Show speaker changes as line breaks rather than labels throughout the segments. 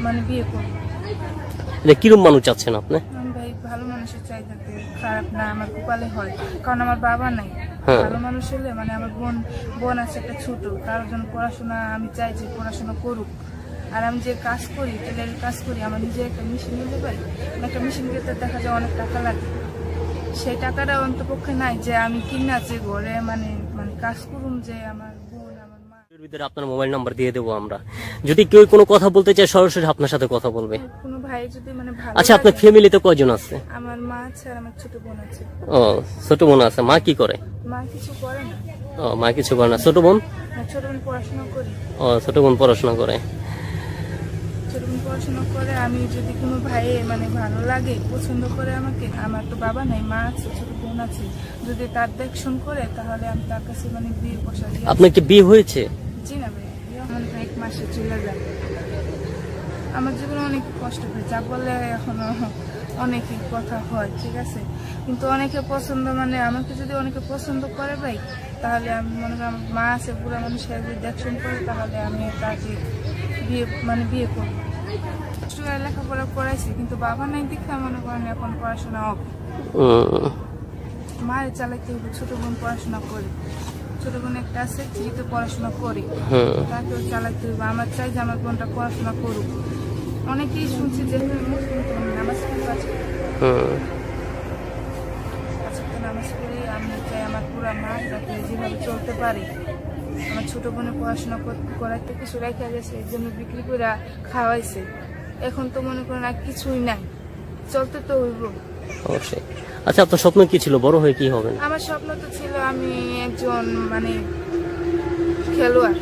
মানে বিয়ে করব।
এটা কিরম মানুষ চাচ্ছেন আপনি?
আমি ভাই ভালো মানুষের চাই যাতে খারাপ না আমার কপালে হয়। কারণ আমার বাবা নাই।
হ্যাঁ।
ভালো মানুষ হলে মানে আমার বোন বোন আছে একটা ছোট তার জন্য পড়াশোনা আমি চাই যে পড়াশোনা করুক। আর আমি যে কাজ করি টেলারের কাজ করি আমার নিজে একটা মেশিন নিতে পারি। একটা মেশিন কিনতে দেখা যায় অনেক টাকা লাগে। সেই টাকাটা অন্তপক্ষে নাই যে আমি কিনা যে ঘরে মানে মানে কাজ করুম যে আমার
ভিতরে আপনার মোবাইল নাম্বার দিয়ে দেবো আমরা। যদি কেউ কোনো কথা বলতে চায় সরাসরি আপনার সাথে কথা বলবে।
কোনো ভাই যদি মানে ভালো
আচ্ছা আপনার ফ্যামিলিতে কয়জন আছে?
আমার মা আছে আর আমার ছোট বোন আছে।
ও ছোট বোন আছে। মা কি করে?
মা কিছু করে না।
ও মা কিছু করে না। ছোট বোন?
ছোট বোন পড়াশোনা করি।
ও ছোট বোন পড়াশোনা করে।
ছোট বোন পড়াশোনা করে আমি যদি কোনো ভাইয়ে মানে ভালো লাগে পছন্দ করে আমাকে আমার তো বাবা নাই মা আছে ছোট বোন আছে। যদি তার দেখশন করে তাহলে আমি তার কাছে মানে বিয়ে বসা
আপনার কি বিয়ে হয়েছে?
জি না ভাই বিয়ে আমার এক মাসে চলে যায়। আমার জীবনে অনেক কষ্ট হয় যা বলে এখনও অনেকই কথা হয় ঠিক আছে? কিন্তু অনেকে পছন্দ মানে আমাকে যদি অনেকে পছন্দ করে ভাই তাহলে আমি মনে করি আমার মা আছে বুড়া মানুষ যদি দেখশন করে তাহলে আমি তাকে বিয়ে মানে বিয়ে করব। করে লেখাপড়া করাইছি কিন্তু বাবা নাই দেখে মনে করেন এখন পড়াশোনা
উম,
মায়ের চালাইতে হবে ছোট বোন পড়াশোনা করে। ছোট বোন একটা আছে যেহেতু পড়াশোনা করে।
হুম
তাকেও চালাতে হবে আমার চাই যে আমার বোনটা পড়াশোনা করুক। অনেকেই শুনছি যে মুসলিম তো নামাজ পড়ি নামাজ পড়ি। আমি চাই আমার পুরো মা যাতে যেভাবে চলতে পারে। আমার ছোট বোনের পড়াশোনা কর- করাইতে কিছু রেখে গেছে জমি বিক্রি করে খাওয়াইছে। এখন তো মনে করেন আর কিছুই নাই। চলতে তো হইব।
অবশ্যই। আচ্ছা আপনার স্বপ্ন কি ছিল? বড় হয়ে কি হবেন?
আমার স্বপ্ন তো ছিল আমি একজন মানে খেলোয়াড়।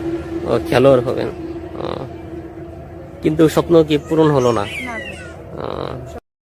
ও খেলোয়াড় হবেন। কিন্তু স্বপ্ন কি পূরণ হলো না?
না।
ও,